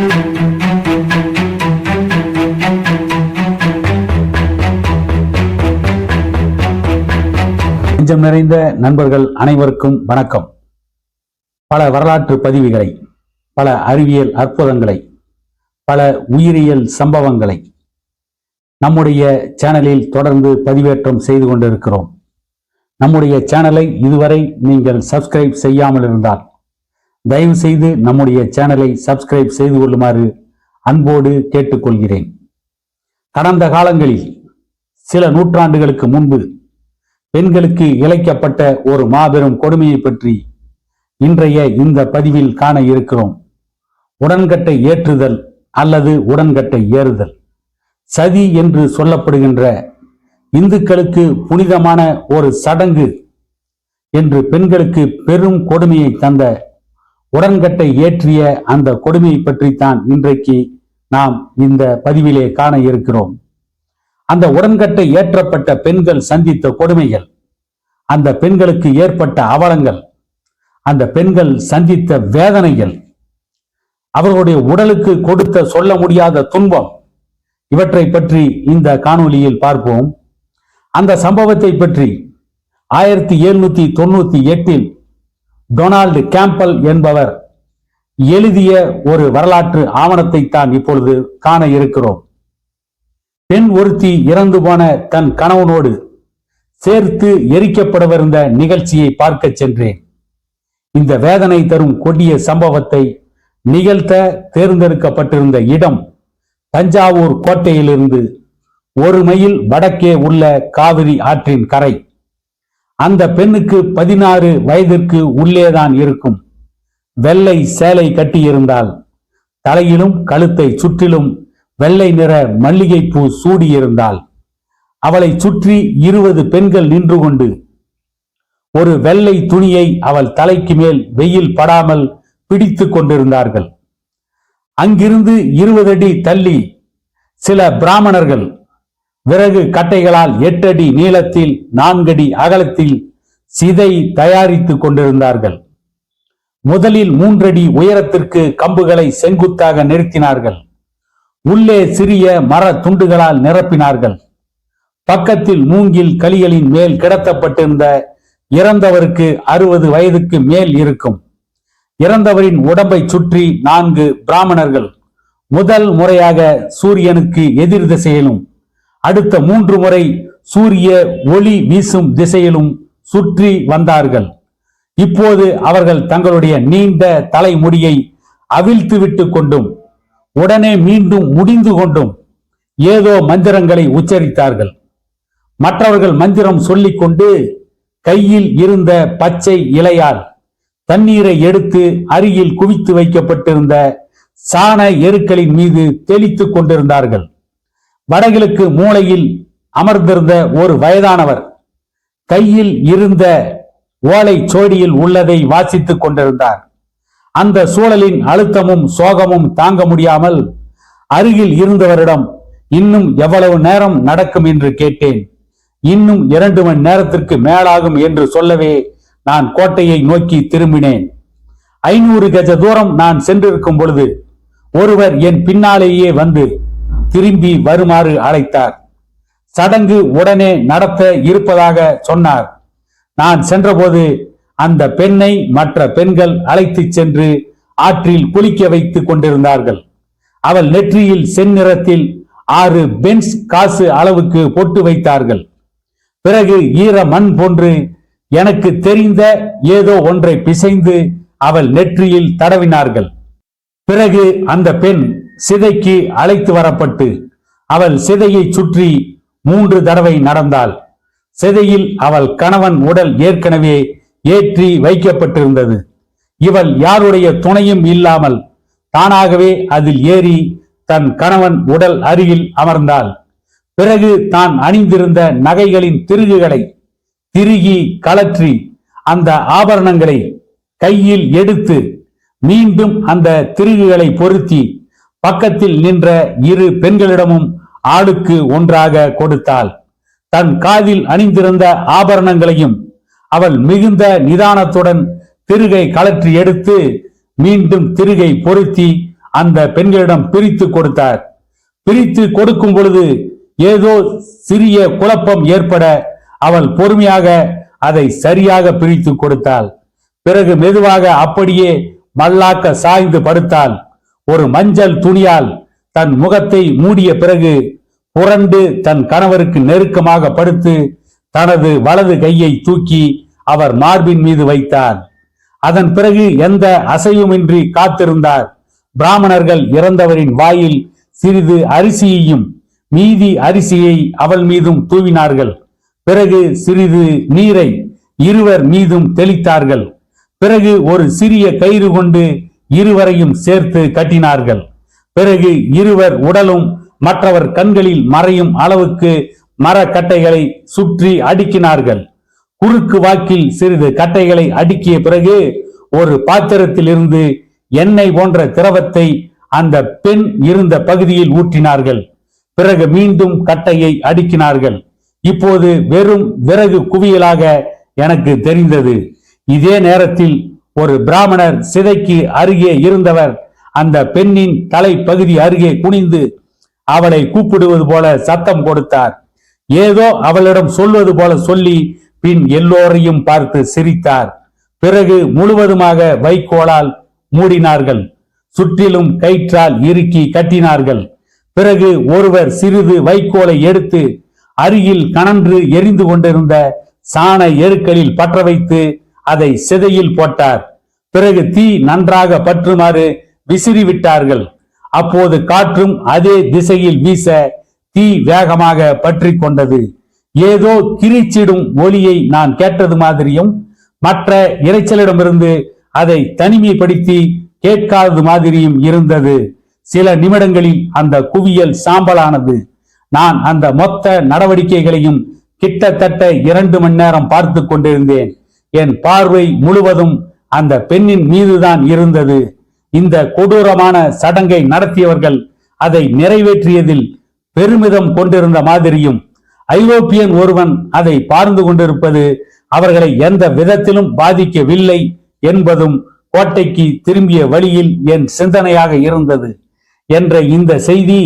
நெஞ்சம் நிறைந்த நண்பர்கள் அனைவருக்கும் வணக்கம். பல வரலாற்று பதிவுகளை பல அறிவியல் அற்புதங்களை பல உயிரியல் சம்பவங்களை நம்முடைய சேனலில் தொடர்ந்து பதிவேற்றம் செய்து கொண்டிருக்கிறோம். நம்முடைய சேனலை இதுவரை நீங்கள் சப்ஸ்கிரைப் செய்யாமல் இருந்தால் தயவு செய்து நம்முடைய சேனலை சப்ஸ்கிரைப் செய்து கொள்ளுமாறு அன்போடு கேட்டுக்கொள்கிறேன். கடந்த காலங்களில் சில நூற்றாண்டுகளுக்கு முன்பு பெண்களுக்கு இழைக்கப்பட்ட ஒரு மாபெரும் கொடுமையை பற்றி இன்றைய இந்த பதிவில் காண இருக்கிறோம். உடன்கட்டை ஏற்றுதல் அல்லது உடன்கட்டை ஏறுதல். சதி என்று சொல்லப்படுகின்ற இந்துக்களுக்கு புனிதமான ஒரு சடங்கு என்று பெண்களுக்கு பெரும் கொடுமையை தந்த உடன்கட்டை ஏற்றிய அந்த கொடுமையை பற்றித்தான் இன்றைக்கு நாம் இந்த பதிவிலே காண இருக்கிறோம். அந்த உடன்கட்டை ஏற்றப்பட்ட பெண்கள் சந்தித்த கொடுமைகள் அந்த பெண்களுக்கு ஏற்பட்ட அவலங்கள் அந்த பெண்கள் சந்தித்த வேதனைகள் அவர்களுடைய உடலுக்கு கொடுத்த சொல்ல முடியாத துன்பம் இவற்றை பற்றி இந்த காணொலியில் பார்ப்போம். அந்த சம்பவத்தை பற்றி ஆயிரத்தி எழுநூத்தி தொண்ணூத்தி எட்டில் டொனால்டு கேம்பல் என்பவர் எழுதிய ஒரு வரலாற்று ஆவணத்தை தான் இப்பொழுது காண இருக்கிறோம். பெண் ஒருத்தி இறந்து போன தன் கணவனோடு சேர்த்து எரிக்கப்படவிருந்த நிகழ்ச்சியை பார்க்க சென்றேன். இந்த வேதனை தரும் கொடிய சம்பவத்தை நிகழ்த்த தேர்ந்தெடுக்கப்பட்டிருந்த இடம் தஞ்சாவூர் கோட்டையிலிருந்து ஒரு மைல் வடக்கே உள்ள காவிரி ஆற்றின் கரை. அந்த பெண்ணுக்கு பதினாறு வயதிற்கு உள்ளேதான் இருக்கும். வெள்ளை சேலை கட்டியிருந்தால் தலையிலும் கழுத்தை சுற்றிலும் வெள்ளை நிற மல்லிகைப்பூ சூடியிருந்தாள். அவளை சுற்றி இருபது பெண்கள் நின்று கொண்டு ஒரு வெள்ளை துணியை அவள் தலைக்கு மேல் வெயில் படாமல் பிடித்து கொண்டிருந்தார்கள். அங்கிருந்து இருபது அடி தள்ளி சில பிராமணர்கள் விறகு கட்டைகளால் எட்டடி நீளத்தில் நான்கடி அகலத்தில் சிதை தயாரித்துக் கொண்டிருந்தார்கள். முதலில் மூன்றடி உயரத்திற்கு கம்புகளை செங்குத்தாக நிறுத்தினார்கள். உள்ளே சிறிய மர துண்டுகளால் நிரப்பினார்கள். பக்கத்தில் மூங்கில் களிகளின் மேல் கிடத்தப்பட்டிருந்த இறந்தவருக்கு அறுபது வயதுக்கு மேல் இருக்கும். இறந்தவரின் உடம்பை சுற்றி நான்கு பிராமணர்கள். முதல் முறையாக சூரியனுக்கு எதிர் திசையிலும் அடுத்த மூன்று முறை சூரிய ஒளி வீசும் திசையிலும் சுற்றி வந்தார்கள். இப்போது அவர்கள் தங்களுடைய நீண்ட தலைமுடியை அவிழ்த்து விட்டு கொண்டும் உடனே மீண்டும் முடிந்து கொண்டும் ஏதோ மந்திரங்களை உச்சரித்தார்கள். மற்றவர்கள் மந்திரம் சொல்லிக்கொண்டு கையில் இருந்த பச்சை இலையால் தண்ணீரை எடுத்து அருகில் குவித்து வைக்கப்பட்டிருந்த சாண எருக்களின் மீது தெளித்துக் கொண்டிருந்தார்கள். வடகிழக்கு மூலையில் அமர்ந்திருந்த ஒரு வயதானவர் கையில் இருந்த ஓலை சோடியில் உள்ளதை வாசித்துக் கொண்டிருந்தார். அந்த சூழலின் அழுத்தமும் சோகமும் தாங்க முடியாமல் அருகில் இருந்தவரிடம் இன்னும் எவ்வளவு நேரம் நடக்கும் என்று கேட்டேன். இன்னும் இரண்டு மணி நேரத்திற்கு மேலாகும் என்று சொல்லவே நான் கோட்டையை நோக்கி திரும்பினேன். ஐநூறு கஜ தூரம் நான் சென்றிருக்கும் பொழுது ஒருவர் என் பின்னாலேயே வந்து திரும்பி வருமாறு அழைத்தார். சடங்கு உடனே நடத்த இருப்பதாக சொன்னார். நான் சென்றபோது அந்த பெண்ணை மற்ற பெண்கள் அழைத்துச் சென்று ஆற்றில் குளிக்க வைத்துக் கொண்டிருந்தார்கள். அவள் நெற்றியில் செந்நிறத்தில் ஆறு பென்ஸ் காசு அளவுக்கு பொட்டு வைத்தார்கள். பிறகு ஈர மண் போன்று எனக்கு தெரிந்த ஏதோ ஒன்றை பிசைந்து அவள் நெற்றியில் தடவினார்கள். பிறகு அந்த பெண் சிதைக்கு அழைத்து வரப்பட்டு அவள் சிதையை சுற்றி மூன்று தடவை நடந்தாள். சிதையில் அவள் கணவன் உடல் ஏற்கனவே ஏற்றி வைக்கப்பட்டிருந்தது. இவள் யாருடைய துணையும் இல்லாமல் தானாகவே அதில் ஏறி தன் கணவன் உடல் அருகில் அமர்ந்தாள். பிறகு தான் அணிந்திருந்த நகைகளின் திருகுகளை திருகி கலற்றி அந்த ஆபரணங்களை கையில் எடுத்து மீண்டும் அந்த திருகுகளை பொருத்தி பக்கத்தில் நின்ற இரு பெண்களிடமும் ஆளுக்கு ஒன்றாக கொடுத்தாள். தன் காதில் அணிந்திருந்த ஆபரணங்களையும் அவள் மிகுந்த நிதானத்துடன் திருகை கலற்றி எடுத்து மீண்டும் திருகை பொருத்தி அந்த பெண்களிடம் பிரித்து கொடுத்தார். பிரித்து கொடுக்கும் பொழுது ஏதோ சிறிய குழப்பம் ஏற்பட அவள் பொறுமையாக அதை சரியாக பிரித்து கொடுத்தாள். பிறகு மெதுவாக அப்படியே மல்லாக்க சாய்ந்து படுத்தாள். ஒரு மஞ்சள் துணியால் தன் முகத்தை மூடிய பிறகு புரண்டு தன் கணவருக்கு நெருக்கமாக படுத்து தனது வலது கையை தூக்கி அவர் மார்பின் மீது வைத்தார். அதன் பிறகு எந்த அசையுமின்றி காத்திருந்தார். பிராமணர்கள் இறந்தவரின் வாயில் சிறிது அரிசியையும் மீதி அரிசியை அவள் மீதும் தூவினார்கள். பிறகு சிறிது நீரை இருவர் மீதும் தெளித்தார்கள். பிறகு ஒரு சிறிய கயிறு கொண்டு இருவரையும் சேர்த்து கட்டினார்கள். பிறகு இருவர் உடலும் மற்றவர் கண்களில் மறையும் அளவுக்கு மரக்கட்டைகளை சுற்றி அடுக்கினார்கள். குறுக்கு வாக்கில் சிறிது கட்டைகளை அடுக்கிய பிறகு ஒரு பாத்திரத்திலிருந்து எண்ணெய் போன்ற திரவத்தை அந்த பெண் இருந்த பகுதியில் ஊற்றினார்கள். பிறகு மீண்டும் கட்டையை அடுக்கினார்கள். இப்போது வெறும் விறகு குவியலாக எனக்கு தெரிந்தது. இதே நேரத்தில் ஒரு பிராமணர் சிதைக்கு அருகே இருந்தவர். அந்த பெண்ணின் தலை பகுதி அருகே குனிந்து அவளை கூப்பிடுவது போல சத்தம் கொடுத்தார். ஏதோ அவளிடம் சொல்வது போல சொல்லி பின் எல்லோரையும் பார்த்து சிரித்தார். பிறகு முழுவதுமாக வைக்கோலால் மூடினார்கள். சுற்றிலும் கயிற்றால் இறுக்கி கட்டினார்கள். பிறகு ஒருவர் சிறிது வைக்கோலை எடுத்து அருகில் கனன்று எரிந்து கொண்டிருந்த சாண எருக்களில் பற்ற வைத்து அதை சிதையில் போட்டார். பிறகு தீ நன்றாக பற்றுமாறு விசிறி விட்டார்கள் அப்போது காற்றும் அதே திசையில் வீச தீ வேகமாக பற்றி கொண்டது ஏதோ கிரிச்சிடும் ஒலியை நான் கேட்டது மாதிரியும் மற்ற இரைச்சலிடமிருந்து அதை தனிமைப்படுத்தி கேட்காதது மாதிரியும் இருந்தது. சில நிமிடங்களில் அந்த குவியல் சாம்பலானது. நான் அந்த மொத்த நடவடிக்கைகளையும் கிட்டத்தட்ட இரண்டு மணி நேரம் பார்த்து கொண்டிருந்தேன். என் பார்வை முழுவதும் அந்த பெண்ணின் மீதுதான் இருந்தது. இந்த கொடூரமான சடங்கை நடத்தியவர்கள் அதை நிறைவேற்றியதில் பெருமிதம் கொண்டிருந்த மாதிரியும் ஐரோப்பியன் ஒருவன் அதை பார்ந்து கொண்டிருப்பது அவர்களை எந்த விதத்திலும் பாதிக்கவில்லை என்பதும் கோட்டைக்கு திரும்பிய வழியில் என் சிந்தனையாக இருந்தது. என்ற இந்த செய்தி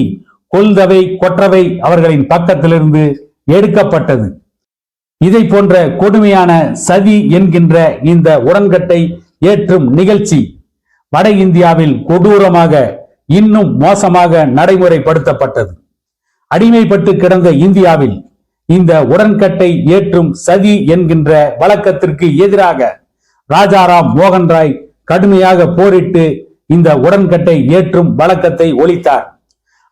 கொல்தவை கொற்றவை அவர்களின் பக்கத்திலிருந்து எடுக்கப்பட்டது. இதை போன்ற கொடுமையான சதி என்கின்ற இந்த உடன்கட்டை ஏற்றும் நிகழ்ச்சி வட இந்தியாவில் கொடூரமாக இன்னும் மோசமாக நடைமுறைப்படுத்தப்பட்டது. அடிமைப்பட்டு கிடந்த இந்தியாவில் இந்த உடன்கட்டை ஏற்றும் சதி என்கின்ற வழக்கத்திற்கு எதிராக ராஜாராம் மோகன் ராய் கடுமையாக போரிட்டு இந்த உடன்கட்டை ஏற்றும் வழக்கத்தை ஒழித்தார்.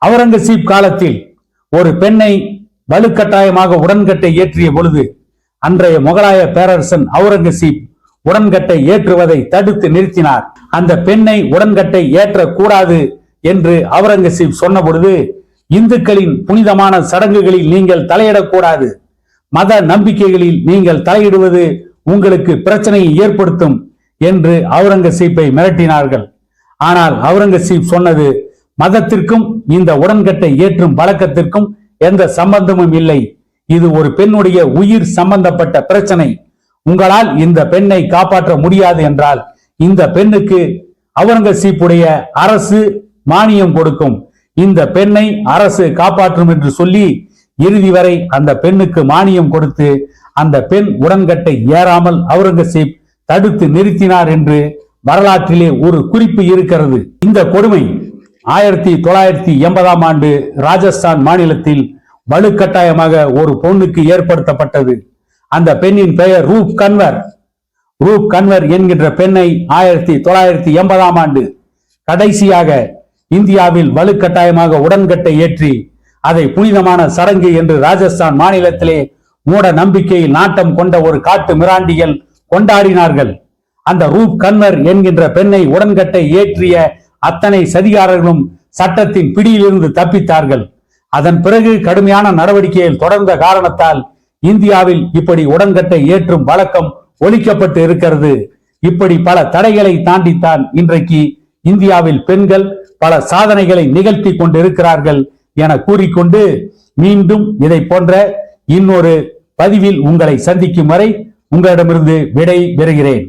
அவுரங்கசீப் காலத்தில் ஒரு பெண்ணை வலுக்கட்டாயமாக உடன்கட்டை ஏற்றிய பொழுது அன்றைய முகலாய பேரரசன் அவுரங்கசீப் உடன்கட்டை ஏற்றுவதை தடுத்து நிறுத்தினார். அந்த பெண்ணை உடன்கட்டை ஏற்றக்கூடாது என்று அவுரங்கசீப் சொன்ன பொழுது இந்துக்களின் புனிதமான சடங்குகளில் நீங்கள் தலையிடக்கூடாது மத நம்பிக்கைகளில் நீங்கள் தலையிடுவது உங்களுக்கு பிரச்சனையை ஏற்படுத்தும் என்று அவுரங்கசீப்பை மிரட்டினார்கள். ஆனால் அவுரங்கசீப் சொன்னது மதத்திற்கும் இந்த உடன்கட்டை ஏற்றும் பழக்கத்திற்கும் எந்த சம்பந்தமும் இல்லை. இது ஒரு பெண்ணுடைய உயிர் சம்பந்தப்பட்ட பிரச்சனை. உங்களால் இந்த பெண்ணை காப்பாற்ற முடியாது என்றால் இந்த பெண்ணுக்கு அவுரங்கசீப்புடைய அரசு மானியம் கொடுக்கும். இந்த பெண்ணை அரசு காப்பாற்றும் என்று சொல்லி இறுதி வரை அந்த பெண்ணுக்கு மானியம் கொடுத்து அந்த பெண் உடன்கட்டை ஏறாமல் அவுரங்கசீப் தடுத்து நிறுத்தினார் என்று வரலாற்றிலே ஒரு குறிப்பு இருக்கிறது. இந்த கொடுமை ஆயிரத்தி தொள்ளாயிரத்தி எண்பதாம் ஆண்டு ராஜஸ்தான் மாநிலத்தில் வலுக்கட்டாயமாக ஒரு பொண்ணுக்கு ஏற்படுத்தப்பட்டது. அந்த பெண்ணின் பெயர் ரூப் கன்வர். ரூப் கன்வர் என்கின்ற பெண்ணை ஆயிரத்தி தொள்ளாயிரத்தி எண்பதாம் ஆண்டு கடைசியாக இந்தியாவில் வலுக்கட்டாயமாக உடன்கட்டை ஏற்றி அதை புனிதமான சடங்கு என்று ராஜஸ்தான் மாநிலத்திலே மூட நம்பிக்கையில் நாட்டம் கொண்ட ஒரு காட்டு மிராண்டிகள் கொண்டாடினார்கள். அந்த ரூப் கன்வர் என்கின்ற பெண்ணை உடன்கட்டை ஏற்றிய அத்தனை சதிகாரர்களும் சட்டத்தின் பிடியிலிருந்து தப்பித்தார்கள். அதன் பிறகு கடுமையான நடவடிக்கையில் தொடர்ந்த காரணத்தால் இந்தியாவில் இப்படி உடன்கட்டை ஏற்றும் வழக்கம் ஒழிக்கப்பட்டு இருக்கிறது. இப்படி பல தடைகளை தாண்டித்தான் இன்றைக்கு இந்தியாவில் பெண்கள் பல சாதனைகளை நிகழ்த்தி கொண்டிருக்கிறார்கள் என கூறிக்கொண்டு மீண்டும் இதை போன்ற இன்னொரு பதிவில் உங்களை சந்திக்கும் வரை உங்களிடமிருந்து விடை பெறுகிறேன்.